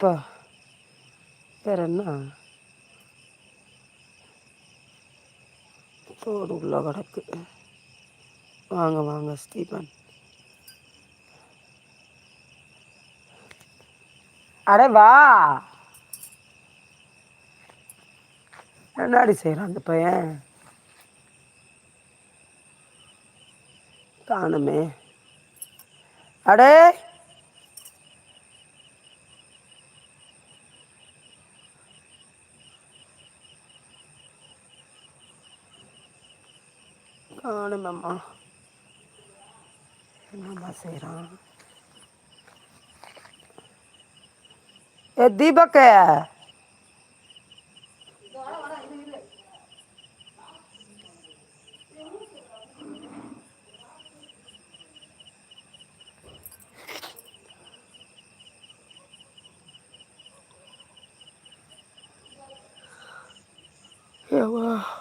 இப்போ வேற என்ன? தோடு உள்ள கிடக்கு வாங்க வாங்க ஸ்டீபன். அடே வா. என்னடி செய்கிறான் அந்த பையன்? காணுமே. அடே காணுமம்மா என்னம்மா செய்கிறான் ஏ தீபக்க ஏவா Ai.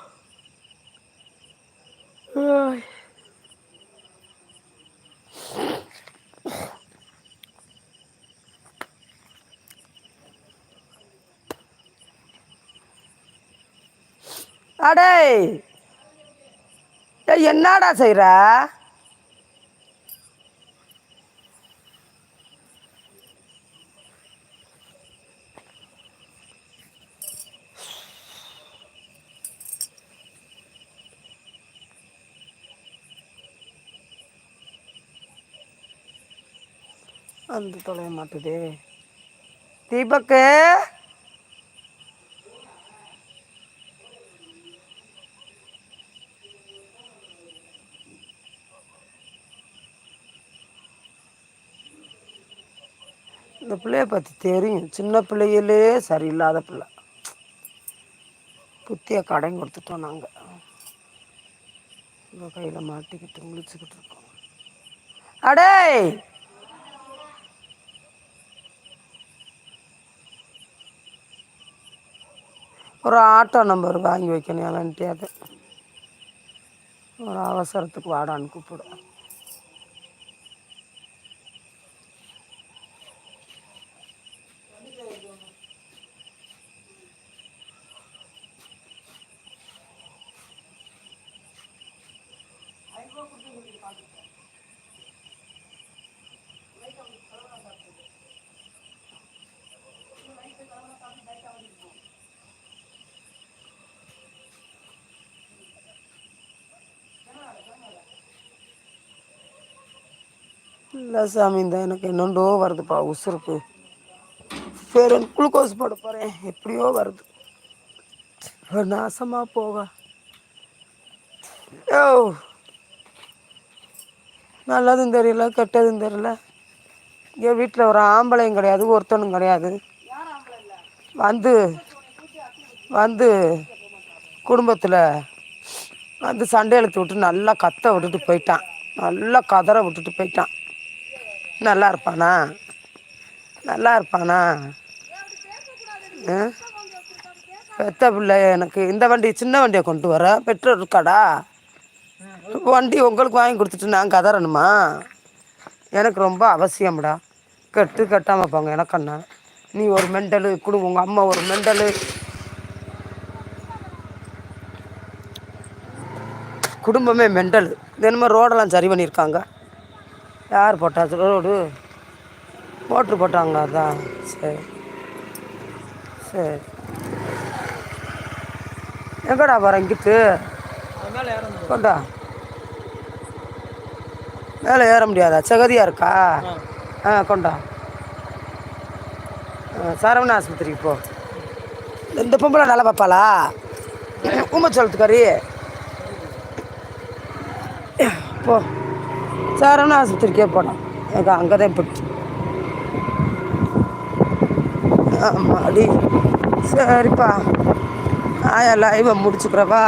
அடே. என்னடா செய்கிற அந்த தொலைய மாட்டுதே. தீபக்கு? இந்த பிள்ளைய பற்றி தெரியும். சின்ன பிள்ளையிலே சரியில்லாத பிள்ளை. புத்தியை கடன் கொடுத்துட்டோம் நாங்கள் உங்கள் கையில் மாட்டிக்கிட்டு முழிச்சுக்கிட்டு இருக்கோம். அடே ஒரு ஆட்டோ நம்பர் வாங்கி வைக்கணும் அவன்கிட்டயாது ஒரு அவசரத்துக்கு வாடான்னு கூப்பிடும் இல்லை சாமி இந்த எனக்கு என்னண்டோ வருதுப்பா உசுருக்கு. சரி குளுக்கோஸ் போட போகிறேன் எப்படியோ வருது. நாசமாக போக ஓ நல்லதும் தெரியல கெட்டதும் தெரியல. இங்கே வீட்டில் ஒரு ஆம்பளையும் கிடையாது ஒருத்தனும் கிடையாது. வந்து வந்து குடும்பத்தில் வந்து சண்டை எழுத்து விட்டு நல்லா கத்த விட்டுட்டு போயிட்டான். நல்லா கதற விட்டுட்டு போயிட்டான். நல்லா இருப்பானா? நல்லா இருப்பானா? ஆ? பெத்த பிள்ளை எனக்கு இந்த வண்டி சின்ன வண்டியை கொண்டு வர பெட்ரோல் இருக்காடா? வண்டி உங்களுக்கு வாங்கி கொடுத்துட்டு நான் கதறணுமா எனக்கு ரொம்ப அவசியம்டா. கெட்டு கட்டாமல் வைப்பாங்க எனக்கு அண்ணா. நீ ஒரு மெண்டலு குடு உங்கள் அம்மா ஒரு மெண்டலு. குடும்பமே மெண்டல். தினமும் ரோடெல்லாம் சரி பண்ணியிருக்காங்க. யார் போட்டாச்சு ரோடு. மோட்ரு போட்டாங்களா அதான். சரி. சரி. எங்கடா வரேன் இங்கிட்டு? கொண்டா. மேலே ஏற முடியாதா? சகதியாக இருக்கா? ஆ கொண்டா. ஆ, சரவண ஆஸ்பத்திரிக்கு போ. இந்த பொம்பளை நல்லா பார்ப்பாளா? உண்மை சொல்லுத்துக்காரி போ. சரவண ஆஸ்பத்திரிக்கே போனோம் எனக்கு அங்கே தான் போட்டு. ஆமாம் அடி. சரிப்பா. ஆயா லைவை முடிச்சுக்கிறவா?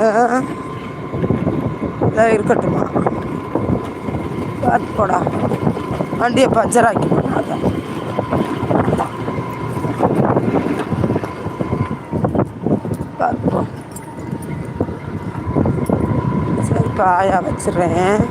ஆ. இதாக இருக்கட்டுமா? பார்த்து போடா வண்டியை பஞ்சர் ஆக்கி பண்ணாதான் பார்த்து சரி சரிப்பா ஆயா வச்சிடுறேன்.